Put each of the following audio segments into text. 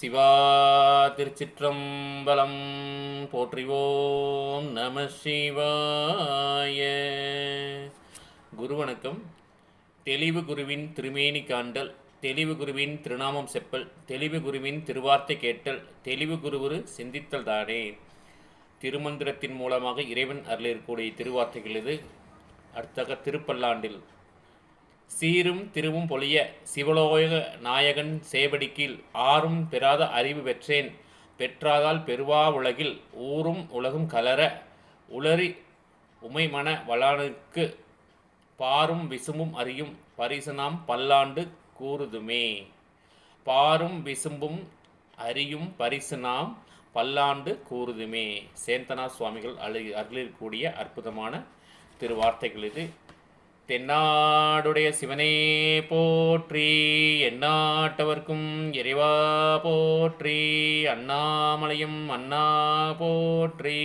சிவா திருச்சிற்றம்பலம். போற்றிவோம் நம சிவாய. குரு வணக்கம் தெளிவு குருவின் திருமேனி காண்டல். தெளிவு குருவின் திருநாமம் செப்பல். தெளிவு குருவின் திருவார்த்தை கேட்டல். தெளிவு குருவுரு சிந்தித்தல் தானே. திருமந்திரத்தின் மூலமாக இறைவன் அருளிருக்கூடிய திருவார்த்தைகள் இது. அடுத்தக திருப்பல்லாண்டில். சீரும் திருவும் பொழிய சிவலோக நாயகன் சேவடிக்கீழ் ஆறும் பெறாத அறிவு பெற்றேன். பெற்றாதால் பெருவா உலகில் ஊரும் உலகும் கலர உளறி உமைமன வளானுக்கு பாரும் விசும்பும் அறியும் பரிசனாம் பல்லாண்டு கூறுதுமே. பாரும் விசும்பும் அறியும் பரிசனாம் பல்லாண்டு கூறுதுமே. சேந்தனா சுவாமிகள் அழு அருளிற்கூடிய அற்புதமான திருவார்த்தைகள் இது. தென்னாடுடைய சிவனே போற்றி எந்நாட்டவர்க்கும் இறைவா போற்றி அண்ணாமலையும் அண்ணா போற்றி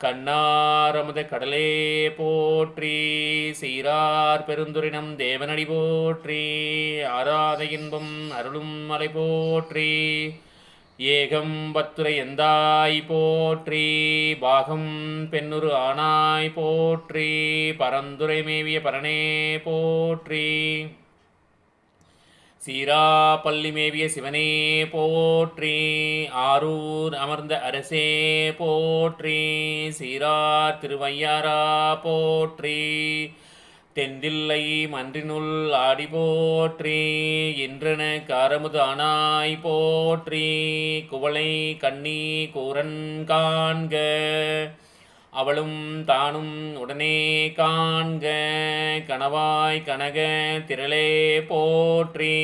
கண்ணாரமுத கடலே போற்றி சீரார் பெருந்துரினம் தேவனடி போற்றி ஆராத இன்பம் அருளும் மலை போற்றி ஏகம் பத்துரை எந்தாய் போற்றி பாகம் பெண்ணுரு ஆனாய் போற்றி பரந்துரை மேவிய பரனே போற்றி. சீரா பள்ளி மேவிய சிவனே போற்றி ஆரூர் அமர்ந்த அரசே போற்றி சீரார் திருவையாரா போற்றி. தெந்தில்லை மன்றினுள் ஆடி போற்றி இன்றன காரமுது ஆனாய் போற்றி குவளை கண்ணி கூரன் காண்க. அவளும் தானும் உடனே காண்க கணவாய் கனக திரளே போற்றி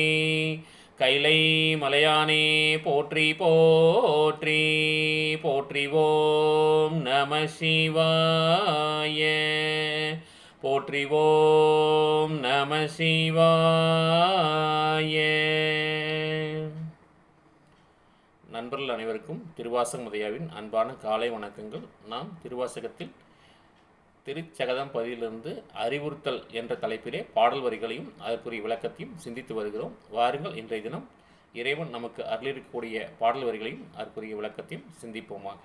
கைலை மலையானே போற்றி போற்றி போற்றி நம சிவாய. போற்றி ஓம் நம சிவாய. நண்பர்கள் அனைவருக்கும் திருவாசக முதையாவின் அன்பான காலை வணக்கங்கள். நாம் திருவாசகத்தில் திருச்சகதம் பதிலிருந்து அறிவுறுத்தல் என்ற தலைப்பிலே பாடல் வரிகளையும் அதற்குரிய விளக்கத்தையும் சிந்தித்து வருகிறோம். வாருங்கள் இன்றைய தினம் இறைவன் நமக்கு அருளிருக்கக்கூடிய பாடல் வரிகளையும் அதற்குரிய விளக்கத்தையும் சிந்திப்போமாக.